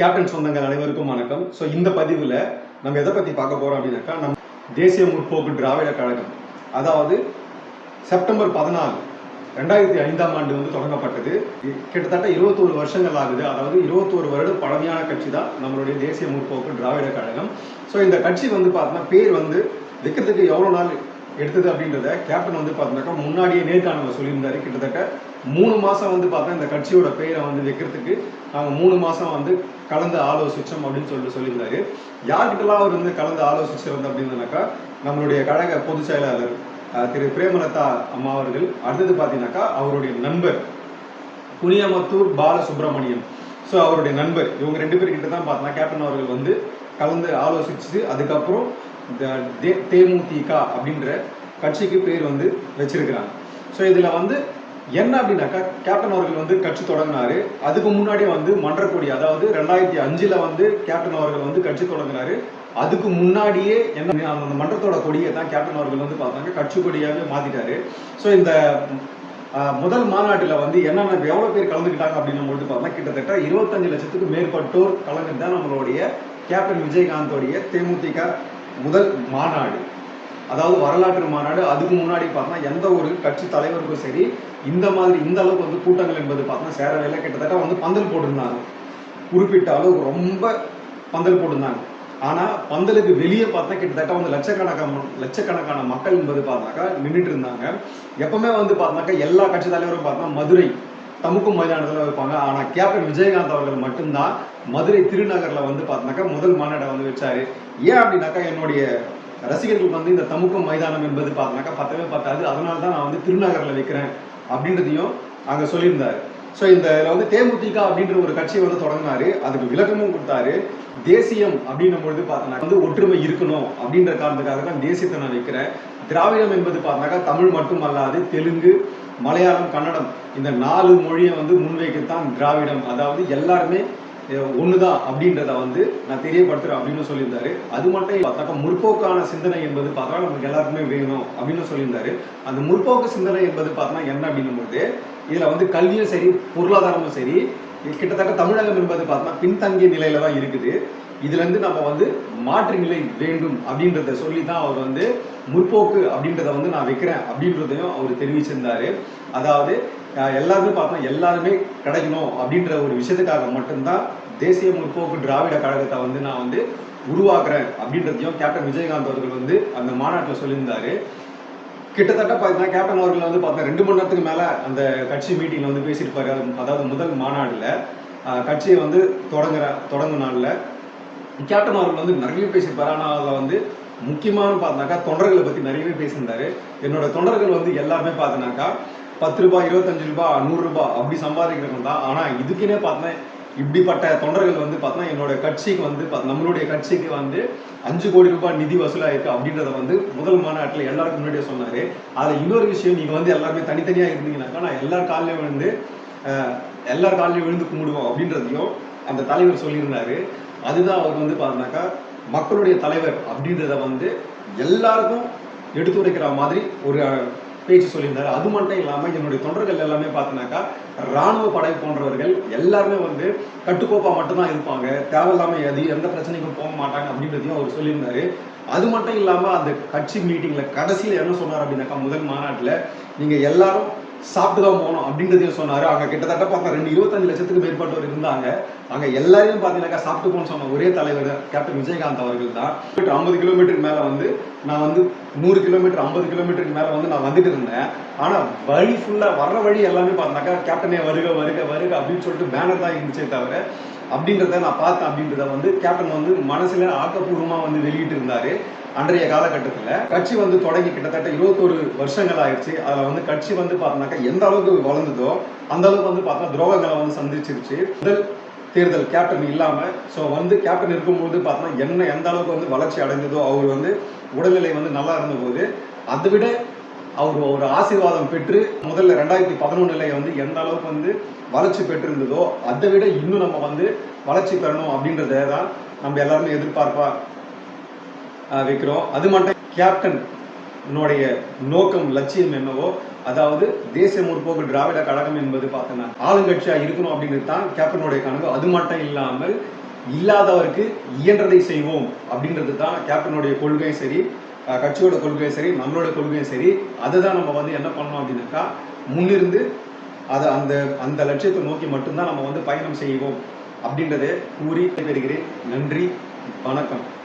Captain சொந்தங்கள் அனைவருக்கும் வணக்கம். ஸோ இந்த பதிவில் நம்ம எதை பற்றி பார்க்க போகிறோம் அப்படின்னாக்கா நம் தேசிய முற்போக்கு திராவிட கழகம். அதாவது செப்டம்பர் பதினாலு ரெண்டாயிரத்தி ஐந்தாம் ஆண்டு வந்து தொடங்கப்பட்டது. கிட்டத்தட்ட இருபத்தோரு வருஷங்கள் ஆகுது. அதாவது இருபத்தோரு வருடம் பழமையான கட்சி தான் நம்மளுடைய தேசிய முற்போக்கு திராவிட கழகம். ஸோ இந்த கட்சி வந்து பார்த்தோன்னா பேர் வந்து வைக்கிறதுக்கு எவ்வளோ நாள் எடுத்தது அப்படின்றத கேப்டன் வந்து பார்த்தோன்னாக்கா முன்னாடியே நேர்காணல சொல்லியிருந்தாரு. கிட்டத்தட்ட மூணு மாதம் வந்து பார்த்தா இந்த கட்சியோட பெயரை வந்து வைக்கிறதுக்கு நாங்கள் மூணு மாதம் வந்து கலந்து ஆலோசிச்சோம் அப்படின்னு சொல்லிட்டு சொல்லியிருந்தாரு. யார்கிட்டலாம் அவர் வந்து கலந்து ஆலோசிச்சவர் அப்படின்னாக்கா நம்மளுடைய கழக பொதுச் செயலாளர் திரு பிரேமலதா அம்மா அவர்கள் அடுத்தது பார்த்தீங்கன்னாக்கா அவருடைய நண்பர் புனியமத்தூர் பாலசுப்ரமணியம். ஸோ அவருடைய நண்பர் இவங்க ரெண்டு பேர்கிட்ட தான் பார்த்தா கேப்டன் அவர்கள் வந்து கலந்து ஆலோசிச்சு அதுக்கப்புறம் இந்த தே- தேமுதிக அப்படின்ற கட்சிக்கு பேர் வந்து வச்சிருக்கிறாங்க. ஸோ இதில் வந்து என்ன அப்படின்னாக்கா கேப்டன் அவர்கள் வந்து கட்சி தொடங்கினாரு. அதுக்கு முன்னாடி வந்து மன்றக்கொடி அதாவது ரெண்டாயிரத்தி அஞ்சுல வந்து கேப்டன் அவர்கள் வந்து கட்சி தொடங்கினாரு. அதுக்கு முன்னாடியே என்ன அந்த மன்றத்தோட கொடியை தான் கேப்டன் அவர்கள் வந்து பார்த்தாங்க. கட்சி கொடியாகவே மாத்திட்டாரு. ஸோ இந்த முதல் மாநாட்டில் வந்து என்னென்ன எவ்வளோ பேர் கலந்துக்கிட்டாங்க அப்படின்னு பொழுது பார்த்தா கிட்டத்தட்ட இருபத்தஞ்சு லட்சத்துக்கு மேற்பட்டோர் கலந்துட்டு தான் நம்மளுடைய கேப்டன் விஜயகாந்தோடைய தேமுதிக முதல் மாநாடு. அதாவது வரலாற்று மாநாடு. அதுக்கு முன்னாடி பார்த்தா எந்த ஒரு கட்சி தலைவருக்கும் சரி இந்த மாதிரி இந்த அளவுக்கு வந்து கூட்டங்கள் என்பது பார்த்தோன்னா சேர வேலை கிட்டத்தட்ட வந்து பந்தல் போட்டிருந்தாங்க. குறிப்பிட்ட அளவுக்கு ரொம்ப பந்தல் போட்டிருந்தாங்க. ஆனால் பந்தலுக்கு வெளியே பார்த்தா கிட்டத்தட்ட வந்து லட்சக்கணக்கான லட்சக்கணக்கான மக்கள் என்பது பார்த்தாக்கா நின்றுட்டு இருந்தாங்க. எப்பவுமே வந்து பார்த்தாக்கா எல்லா கட்சி தலைவரும் பார்த்தா மதுரை தமுக்கும் மைதானத்தில் வைப்பாங்க. ஆனால் கேப்டன் விஜயகாந்த் அவர்கள் மட்டும்தான் மதுரை திருநகரில் வந்து பார்த்தாக்கா முதல் மாநாட்டை வந்து வச்சாரு. ஏன் அப்படின்னாக்கா என்னுடைய ரசிகர்களுக்கு வந்து இந்த தமுக்கம் மைதானம் என்பது பார்த்தாக்கா பத்தவே பத்தாது. அதனால தான் நான் வந்து திருநகரில் வைக்கிறேன். அப்படின்றதையும் அங்கே சொல்லியிருந்தார். ஸோ இந்த இதில் வந்து தேமுதிக அப்படின்ற ஒரு கட்சியை வந்து தொடங்கினாரு. அதுக்கு விளக்கமும் கொடுத்தாரு. தேசியம் அப்படின்னும் பொழுது பார்த்தோன்னா வந்து ஒற்றுமை இருக்கணும் அப்படின்ற காரணத்துக்காக தான் தேசியத்தை நான் வைக்கிறேன் திராவிடம் என்பது பார்த்தாக்கா தமிழ் மட்டும் அல்லாது தெலுங்கு மலையாளம் கன்னடம் இந்த நாலு மொழியை வந்து முன்வைக்கத்தான் திராவிடம். அதாவது எல்லாருமே ஒன்று ஒண்ணுதான் அப்படின்றத வந்து நான் தெரியப்படுத்துறேன் அப்படின்னு சொல்லியிருந்தாரு. அது மட்டும் இல்ல, பார்த்தாக்கா முற்போக்கான சிந்தனை என்பது பார்த்தா நமக்கு எல்லாருக்குமே வேணும் அப்படின்னு சொல்லியிருந்தாரு. அந்த முற்போக்கு சிந்தனை என்பது பார்த்தா என்ன அப்படின்னும் பொழுது இதுல வந்து கல்வியும் சரி பொருளாதாரமும் சரி இது கிட்டத்தட்ட தமிழகம் என்பது பார்த்தா பின்தங்கிய நிலையில தான் இருக்குது. இதுல இருந்து நம்ம வந்து மாற்று நிலை வேண்டும் அப்படின்றத சொல்லி தான் அவர் வந்து முற்போக்கு அப்படின்றத வந்து நான் வைக்கிறேன் அப்படின்றதையும் அவர் தெரிவிச்சிருந்தாரு. அதாவது எல்லாருமே பார்த்தா எல்லாருமே கிடைக்கணும் அப்படின்ற ஒரு விஷயத்துக்காக மட்டும்தான் தேசிய முற்போக்கு திராவிட கழகத்தை வந்து நான் வந்து உருவாக்குறேன் அப்படின்றதையும் கேப்டன் விஜயகாந்த் அவர்கள் வந்து அந்த மாநாட்டில் சொல்லியிருந்தாரு. கிட்டத்தட்ட பார்த்தீங்கன்னா கேப்டன் அவர்கள் வந்து பார்த்தா ரெண்டு மணி நேரத்துக்கு மேலே அந்த கட்சி மீட்டிங்ல வந்து பேசியிருப்பாரு. அதாவது முதல் மாநாடுல கட்சியை வந்து தொடங்குற தொடங்கும் நாளில் கேப்டன் அவர்கள் வந்து நிறைய பேசியிருப்பாரு. ஆனால் அதில் வந்து முக்கியமான பார்த்தாக்கா தொண்டர்களை பற்றி நிறையவே பேசியிருந்தாரு. என்னோட தொண்டர்கள் வந்து எல்லாமே பார்த்தனாக்கா பத்து ரூபாய் இருபத்தஞ்சு ரூபாய் நூறுரூபா அப்படி சம்பாதிக்கிறவங்க தான். ஆனால் இதுக்குன்னே பார்த்தேன் இப்படிப்பட்ட தொண்டர்கள் வந்து பார்த்தோன்னா என்னோட கட்சிக்கு வந்து நம்மளுடைய கட்சிக்கு வந்து அஞ்சு கோடி ரூபாய் நிதி வசூலாயிருக்கு அப்படின்றத வந்து முதல் மாநாட்டில் எல்லாருக்கும் முன்னாடியே சொன்னாரு. அதுல இன்னொரு விஷயம் நீங்க வந்து எல்லாருமே தனித்தனியா இருந்தீங்கன்னாக்கா நான் எல்லார் காலையும் விழுந்து எல்லார் காலையும் விழுந்து கும்பிடுவோம் அப்படின்றதையும் அந்த தலைவர் சொல்லியிருந்தாரு. அதுதான் அவர் வந்து பார்த்தோன்னாக்கா மக்களுடைய தலைவர் அப்படின்றத வந்து எல்லாருக்கும் எடுத்துரைக்கிற மாதிரி ஒரு பேச்சு சொல்லியிருந்தார். அது மட்டும் இல்லாமல் என்னுடைய தொண்டர்கள் எல்லாமே பார்த்தீங்கன்னாக்கா ராணுவ படை போன்றவர்கள் எல்லாருமே வந்து கட்டுக்கோப்பாக மட்டும்தான் இருப்பாங்க. தேவையில்லாமல் எது எந்த பிரச்சனைக்கும் போக மாட்டாங்க அப்படின்றதையும் அவர் சொல்லியிருந்தாரு. அது மட்டும் இல்லாமல் அந்த கட்சி மீட்டிங்கில் கடைசியில் என்ன சொன்னார் அப்படின்னாக்கா முதல் மாநாட்டில் நீங்கள் எல்லாரும் சாப்பிட்டு தான் போகணும் அப்படின்றதையும் சொன்னார். அங்கே கிட்டத்தட்ட பார்த்தா ரெண்டு இருபத்தஞ்சு லட்சத்துக்கு மேற்பட்டவர் இருந்தாங்க. அங்கே எல்லாரையும் பார்த்தீங்கன்னாக்கா சாப்பிட்டு போகணும்னு சொன்ன ஒரே தலைவர் கேப்டன் விஜயகாந்த் அவர்கள் தான். ஐம்பது கிலோமீட்டருக்கு மேலே வந்து நான் வந்து நூறு கிலோமீட்டர் ஐம்பது கிலோமீட்டருக்கு மேலே வந்து நான் வந்துட்டு இருந்தேன். ஆனால் வழி ஃபுல்லாக வர்ற வழி எல்லாமே பார்த்தாக்கா கேப்டனே வருக வருக வருக அப்படின்னு சொல்லிட்டு பேனர் தான் இருந்துச்சே தவிர அப்படின்றத நான் பார்த்தேன் அப்படின்றத வந்து கேப்டன் வந்து மனசுல ஆக்கப்பூர்வமா வந்து வெளியிட்டு இருந்தாரு அன்றைய காலகட்டத்தில். கட்சி வந்து தொடங்கி கிட்டத்தட்ட இருபத்தோரு வருஷங்கள் ஆயிடுச்சு. அதில் வந்து கட்சி வந்து பார்த்தோம்னாக்கா எந்த அளவுக்கு வளர்ந்ததோ அந்த அளவுக்கு வந்து பார்த்தா துரோகங்களை வந்து சந்திச்சிருச்சு. முதல் தேர்தல் கேப்டன் இல்லாமல் ஸோ வந்து கேப்டன் இருக்கும்போது பார்த்தோம்னா என்ன எந்த அளவுக்கு வந்து வளர்ச்சி அடைந்ததோ அவர் வந்து உடல்நிலை வந்து நல்லா இருந்தபோது அதை விட அவர் ஒரு ஆசீர்வாதம் பெற்று முதல்ல ரெண்டாயிரத்தி பதினொன்னுல வந்து எந்த அளவுக்கு வந்து வளர்ச்சி பெற்றிருந்ததோ அதை விட இன்னும் நம்ம வந்து வளர்ச்சி பெறணும் அப்படின்றத தான் நம்ம எல்லாருமே எதிர்பார்ப்பா வைக்கிறோம். அது மட்டும் கேப்டன் உன்னுடைய நோக்கம் லட்சியம் என்னவோ அதாவது தேசிய முற்போக்கு திராவிட கழகம் என்பது பார்த்தோன்னா ஆளுங்கட்சியா இருக்கணும் அப்படிங்கிறது தான் கேப்டனுடைய கனவு. அது மட்டும் இல்லாமல் இல்லாதவருக்கு இயன்றதை செய்வோம் அப்படின்றது தான் கேப்டனுடைய கொள்கையும் சரி கட்சியோட கொள்கையும் சரி நம்மளோட கொள்கையும் சரி அதை தான் நம்ம வந்து என்ன பண்ணோம் அப்படின்னாக்கா முன்னிருந்து அதை அந்த அந்த லட்சியத்தை நோக்கி மட்டும்தான் நம்ம வந்து பயணம் செய்வோம் அப்படின்றத கூறி பெறுகிறேன் நன்றி வணக்கம்.